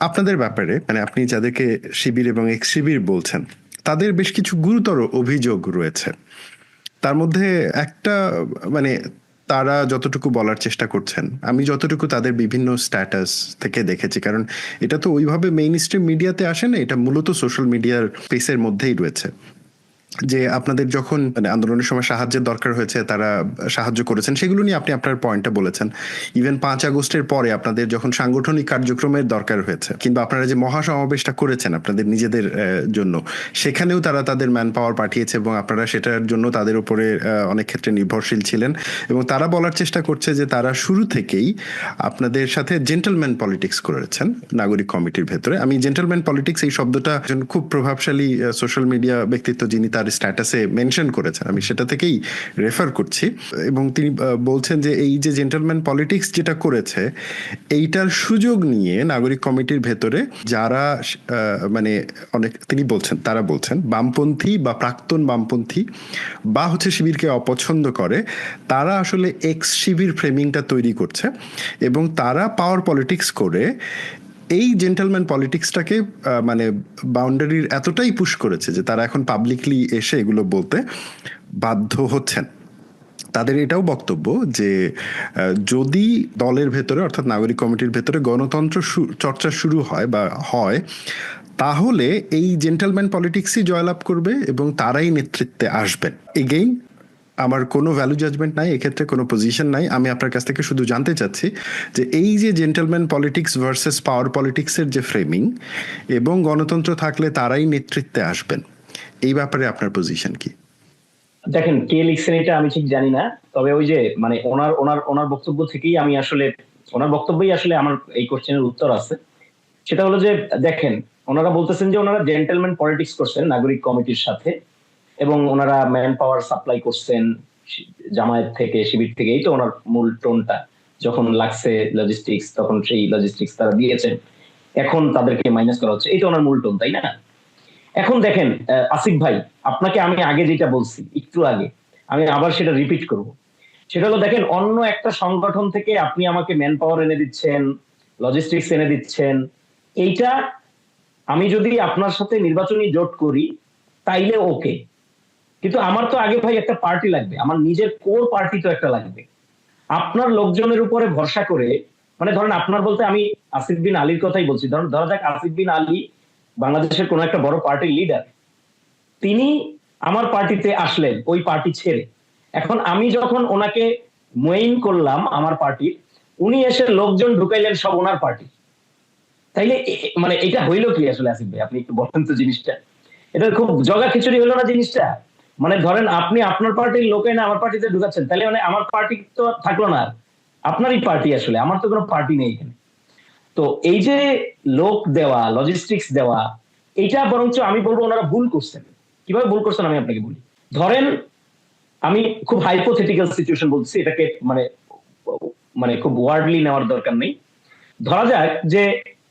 আপনাদের ব্যাপারে মানে আপনি যাদেরকে শিবির এবং এক্স শিবির বলছেন, তাদের বেশ কিছু গুরুতর অভিযোগ রয়েছে। তার মধ্যে একটা মানে তারা যতটুকু বলার চেষ্টা করছেন, আমি যতটুকু তাদের বিভিন্ন স্ট্যাটাস থেকে দেখেছি, কারণ এটা তো ওইভাবে মেইন স্ট্রিম মিডিয়াতে আসে না, এটা মূলত সোশ্যাল মিডিয়ার স্পেসের মধ্যেই রয়েছে। যে আপনাদের যখন মানে আন্দোলনের সময় সাহায্যের দরকার হয়েছে, তারা সাহায্য করেছেন, সেগুলো নিয়ে আপনি আপনার পয়েন্টটা বলেছেন। ইভেন পাঁচ আগস্টের পরে আপনাদের যখন সাংগঠনিক কার্যক্রমের দরকার হয়েছে, কিংবা আপনারা যে মহাসমাবেশটা করেছেন আপনাদের নিজেদের জন্য, সেখানেও তারা তাদের ম্যান পাওয়ার পাঠিয়েছে এবং আপনারা সেটার জন্য তাদের উপরে অনেক ক্ষেত্রে নির্ভরশীল ছিলেন। এবং তারা বলার চেষ্টা করছে যে তারা শুরু থেকেই আপনাদের সাথে জেন্টেলম্যান পলিটিক্স করেছেন, নাগরিক কমিটির ভেতরে। আমি জেন্টেলম্যান পলিটিক্স এই শব্দটা খুব প্রভাবশালী সোশ্যাল মিডিয়া ব্যক্তিত্ব যিনি তার স্ট্যাটাসে মেনশন করেছেন। আমি সেটা থেকেই রেফার করছি। এবং তিনি বলছেন যে এই যে জেন্টালম্যান পলিটিক্স যেটা করেছে, এইটার সুযোগ নিয়ে নাগরিক কমিটির ভেতরে যারা মানে অনেক, তিনি বলছেন, তারা বলছেন, বামপন্থী বা প্রাক্তন বামপন্থী বা হচ্ছে শিবিরকে অপছন্দ করে, তারা আসলে এক্স শিবির ফ্রেমিংটা তৈরি করছে এবং তারা পাওয়ার পলিটিক্স করে এই জেন্টেলম্যান পলিটিক্সটাকে মানে বাউন্ডারির এতটাই পুশ করেছে যে তারা এখন পাবলিকলি এসে এগুলো বলতে বাধ্য হচ্ছেন। তাদের এটাও বক্তব্য যে যদি দলের ভেতরে অর্থাৎ নাগরিক কমিটির ভেতরে গণতন্ত্র চর্চা শুরু হয় বা হয়, তাহলে এই জেন্টেলম্যান পলিটিক্সই জয়লাভ করবে এবং তারাই নেতৃত্বে আসবেন। এগেইন আমার কোনো ভ্যালু জাজমেন্ট নাই, এক্ষেত্রে কোনো পজিশন নাই। আমি আপনার কাছ থেকে শুধু জানতে চাচ্ছি যে এই যে জেন্টেলম্যান পলিটিক্স ভার্সেস পাওয়ার পলিটিক্সের যে ফ্রেমিং এবং গণতন্ত্র থাকলে তারাই নেতৃত্বে আসবেন, এই ব্যাপারে আপনার পজিশন কি? দেখেন, কে লিখছেন এটা আমি ঠিক জানি না, তবে ওই যে মানে ওনার ওনার ওনার বক্তব্য থেকেই আমি আসলে, ওনার বক্তব্যই আসলে আমার এই কোশ্চেনের উত্তর আছে। সেটা হলো যে, দেখেন, ওনারা বলতেছেন যে ওনারা জেন্টেলম্যান পলিটিক্স করছেন, নাগরিক কমিটির সাথে। এবং ওনারা ম্যান পাওয়ার সাপ্লাই করছেন জামায়াত থেকে, শিবির থেকে, এই তো ওনার মূল টোনটা। যখন লাগছে লজিস্টিক্স তখন সেই লজিস্টিক্স তারা দিয়েছেন। এখন তাদেরকে মাইনাস করা হচ্ছে। এই তো ওনার মূল টোন, তাই না? এখন দেখেন আসিফ ভাই, আপনাকে আমি আগে যেটা বলছি, একটু আগে, আমি আবার সেটা রিপিট করব। সেটা হলো, দেখেন, অন্য একটা সংগঠন থেকে আপনি আমাকে ম্যান পাওয়ার এনে দিচ্ছেন লজিস্টিক্স এনে দিচ্ছেন, এইটা আমি যদি আপনার সাথে নির্বাচনী জোট করি, তাইলে ওকে কিন্তু আমার তো আগে ভাই একটা পার্টি লাগবে, আমার নিজের কোর পার্টি তো একটা লাগবে। আপনার লোকজনের উপরে ভরসা করে মানে ধরেন আপনার বলতে আমি আসিফ বিন আলীর কথাই বলছি, ধরেন, ধরা যাক আসিফ বিন আলী বাংলাদেশের কোন একটা বড় পার্টির লিডার তিনি আমার পার্টিতে আসলেন, ওই পার্টি ছেড়ে। এখন আমি যখন ওনাকে মেইন করলাম আমার পার্টির উনি এসে লোকজন ঢুকাইলেন সব ওনার পার্টি তাইলে মানে এটা হইল কি আসলে আসিফ ভাই? আপনি একটু বলেন তো জিনিসটা। এটা খুব জগা খিচুড়ি হলো না জিনিসটা? মানে ধরেন আপনি আপনার পার্টির লোকে না আমার পার্টিতে ঢুকাচ্ছেন, তাহলে মানে আমার পার্টি তো থাকল না আপনারই পার্টি আসলে, আমার তো কোনো পার্টি নেই এখানে। তো এই যে লোক দেওয়া লজিস্টিক্স দেওয়া, এইটা বরঞ্চ আমি বলব ওনারা ভুল করছেন। কীভাবে ভুল করছেন আমি আপনাকে বলি। ধরেন আমি খুব হাইপোথেটিক্যাল সিচুয়েশন বলছি, এটাকে মানে মানে খুব ওয়ার্ডলি নেওয়ার দরকার নেই। ধরা যাক যে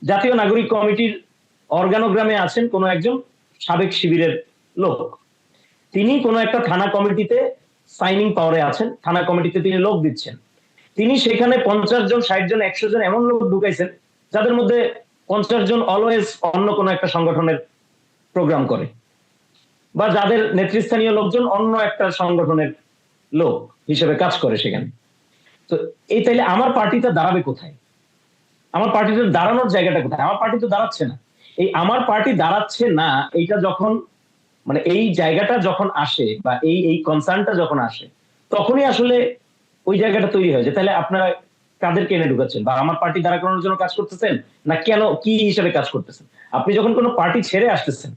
জাতীয় নাগরিক কমিটির অর্গানোগ্রামে আছেন কোনো একজন সাবেক শিবিরের লোক। তিনি কোনো একটা থানা কমিটিতে সাইনিং পাওয়ারে আছেন, থানা কমিটিতে তিনি লোক দিচ্ছেন। তিনি সেখানে পঞ্চাশ জন, ষাট জন, একশো জন এমন লোক ঢুকাইছেন, যাদের মধ্যে পঞ্চাশ জন অলওয়েজ অন্য কোনো একটা সংগঠনের প্রোগ্রাম করে বা যাদের নেতৃস্থানীয় লোকজন অন্য একটা সংগঠনের লোক হিসেবে কাজ করে সেখানে। তো এই তাইলে আমার পার্টিটা দাঁড়াবে কোথায়? আমার পার্টিতে দাঁড়ানোর জায়গাটা কোথায়? আমার পার্টি তো দাঁড়াচ্ছে না। এই আমার পার্টি দাঁড়াচ্ছে না, এইটা যখন মানে এই জায়গাটা যখন আসে বা এই এই কনসার্নটা যখন আসে, তখনই আসলে ওই জায়গাটা তৈরি হয়েছে তাহলে আপনারা কাদেরকে এনে ঢুকাচ্ছেন? বা আমার পার্টি দাঁড়া করানোর জন্য কাজ করতেছেন? না কেন, কি হিসেবে কাজ করতেছেন? আপনি যখন কোনো পার্টি ছেড়ে আসতেছেন,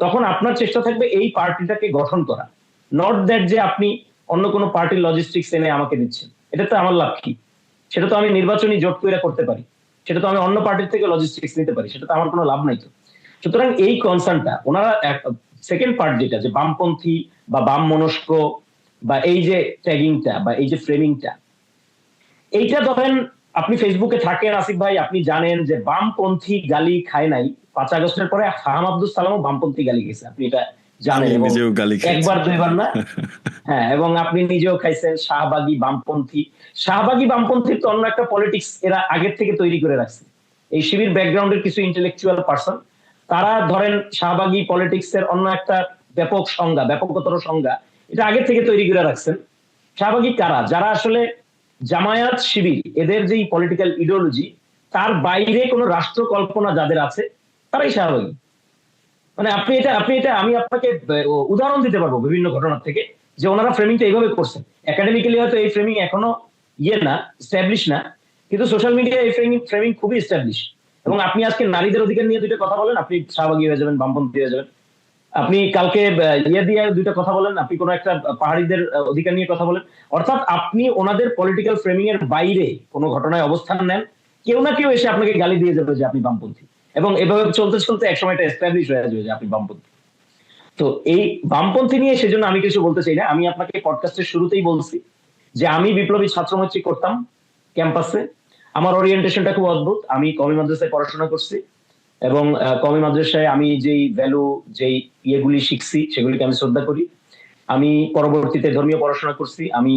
তখন আপনার চেষ্টা থাকবে এই পার্টিটাকে গঠন করা। নট দ্যাট যে আপনি অন্য কোনো পার্টির লজিস্টিক্স এনে আমাকে দিচ্ছেন। এটা তো আমার লাভ কি? সেটা তো আমি নির্বাচনী জোট তৈরি করতে পারি। সেটা তো আমি অন্য পার্টির থেকে লজিস্টিক্স নিতে পারি। সেটা তো আমার কোনো লাভ নাই তো। সুতরাং এই কনসার্নটা ওনারা সেকেন্ড পার্ট যেটা যে বামপন্থী বা বাম মনস্ক বা এই যে ট্যাগিংটা বা এই যে ফ্রেমিংটা এইটা ধরেন আপনি ফেসবুকে থাকেন আসিফ ভাই আপনি জানেন যে বামপন্থী গালি খায় নাই। পাঁচ আগস্টের পরে হাম আব্দুল সালামও বামপন্থী গালি গেছে আপনি এটা জানেন একবার দুইবার না? হ্যাঁ এবং আপনি নিজেও খাইছেন শাহবাগী বামপন্থী। শাহবাগী বামপন্থীর তো অন্য একটা পলিটিক্স এরা আগের থেকে তৈরি করে রাখছে। এই শিবির ব্যাকগ্রাউন্ডের কিছু ইন্টেলেকচুয়াল পার্সন তারা ধরেন শাহবাগী পলিটিক্স এর অন্য একটা ব্যাপক সংজ্ঞা, ব্যাপকতর সংজ্ঞা, এটা আগে থেকে তৈরি করে রাখছেন। শাহবাগী কারা? যারা আসলে জামায়াত শিবির, এদের যেই পলিটিক্যাল ইডিওলজি তার বাইরে কোনো রাষ্ট্র কল্পনা যাদের আছে, তারাই শাহবাগী। মানে আপনি এটা আপনি এটা, আমি আপনাকে উদাহরণ দিতে পারব বিভিন্ন ঘটনার থেকে, যে ওনারা ফ্রেমিংটা এইভাবে করছেন। একাডেমিক্যালি হয়তো এই ফ্রেমিং এখনও ইয়ে না স্ট্যাবলিশ না, কিন্তু সোশ্যাল মিডিয়ায় এই ফ্রেমিং ফ্রেমিং খুবই স্ট্যাবলিশ এবং আপনি আজকে নারীদের অধিকার নিয়ে দুইটা কথা বলেন, আপনি শাহবাগী হয়ে যাবেন, বামপন্থী হয়ে যাবেন। আপনি কালকে ইয়ে দিয়ে দুইটা কথা বলেন, আপনি কোনো একটা পাহাড়িদের অধিকার নিয়ে কথা বলেন। অর্থাৎ আপনি ওনাদের পলিটিক্যাল ফ্রেমিং এর বাইরে কোনো ঘটনায় অবস্থান নেন, কেউ না কেউ এসে আপনাকে গালি দিয়ে যাবে যে আপনি বামপন্থী। এবং এভাবে চলতে চলতে একসময় এটা এস্টাবলিশ হয়ে যাবে যে আপনি বামপন্থী। তো এই বামপন্থী নিয়ে সেজন্য আমি কিছু বলতে চাই না। আমি আপনাকে পডকাস্টের শুরুতেই বলছি যে আমি বিপ্লবী ছাত্রমৈত্রী করতাম ক্যাম্পাসে। আমার ওরিয়েন্টেশনটা খুব অদ্ভুত। আমি কমি মাদ্রাসায় পড়াশোনা করছি এবং কমি মাদ্রাসায় আমি যেই ভ্যালু যেই ইয়েগুলি শিখছি, সেগুলিকে আমি শ্রদ্ধা করি। আমি পরবর্তীতে ধর্মীয় পড়াশোনা করছি। আমি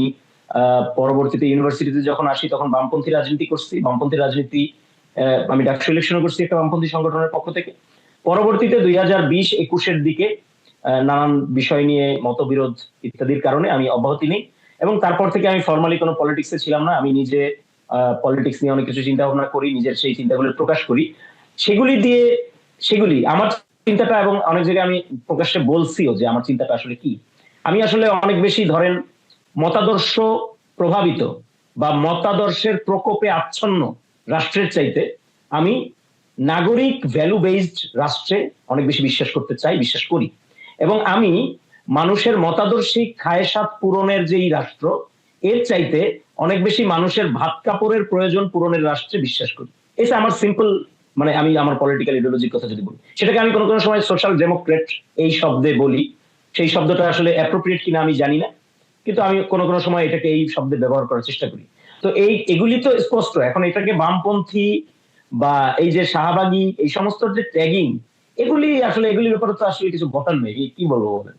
পরবর্তীতে ইউনিভার্সিটিতে যখন আসি, তখন বামপন্থী রাজনীতি করছি। বামপন্থী রাজনীতি আমি ডাকসু ইলেকশন করছি একটা বামপন্থী সংগঠনের পক্ষ থেকে। পরবর্তীতে দুই হাজার বিশ একুশের দিকে নানান বিষয় নিয়ে মতবিরোধ ইত্যাদির কারণে আমি অব্যাহতি নেই এবং তারপর থেকে আমি ফর্মালি কোনো পলিটিক্সে ছিলাম না। আমি নিজে পলিটিক্স নিয়ে অনেক কিছু চিন্তা ভাবনা করি, নিজের সেই চিন্তাগুলো প্রকাশ করি। সেগুলি দিয়ে, সেগুলি, আমার চিন্তাটা এবং অনেক জায়গায় আমি প্রকাশ্যে বলছিও যে আমার চিন্তাটা আসলে কি। আমি আসলে অনেক বেশি ধরেন মতাদর্শ প্রভাবিত বা মতাদর্শের প্রকোপে আচ্ছন্ন রাষ্ট্রের চাইতে আমি নাগরিক ভ্যালু বেসড রাষ্ট্রে অনেক বেশি বিশ্বাস করতে চাই, বিশ্বাস করি। এবং আমি মানুষের মতাদর্শিক খায়সাত পূরণের যেই রাষ্ট্র এর চাইতে অনেক বেশি মানুষের ভাত কাপড়ের প্রয়োজন পূরণের রাষ্ট্রে বিশ্বাস করি। এটা আমার সিম্পল মানে আমি আমার পলিটিক্যাল ইডিওলজির কথা যদি বলি। সেটাকে আমি কোনো কোনো সময় সোশ্যাল ডেমোক্রেট এই শব্দে বলি। সেই শব্দটা আসলে অ্যাপ্রোপ্রিয়েট কিনা আমি জানি না। কিন্তু আমি কোনো কোনো সময় এটাকে এই শব্দে ব্যবহার করার চেষ্টা করি। তো এই, এগুলি তো স্পষ্ট। এখন এটাকে বামপন্থী বা এই যে শাহবাগী, এই সমস্ত যে ট্যাগিং এগুলি আসলে, এগুলির ব্যাপারে তো আসলে কিছু ঘটান নেই। কি বলব বলেন?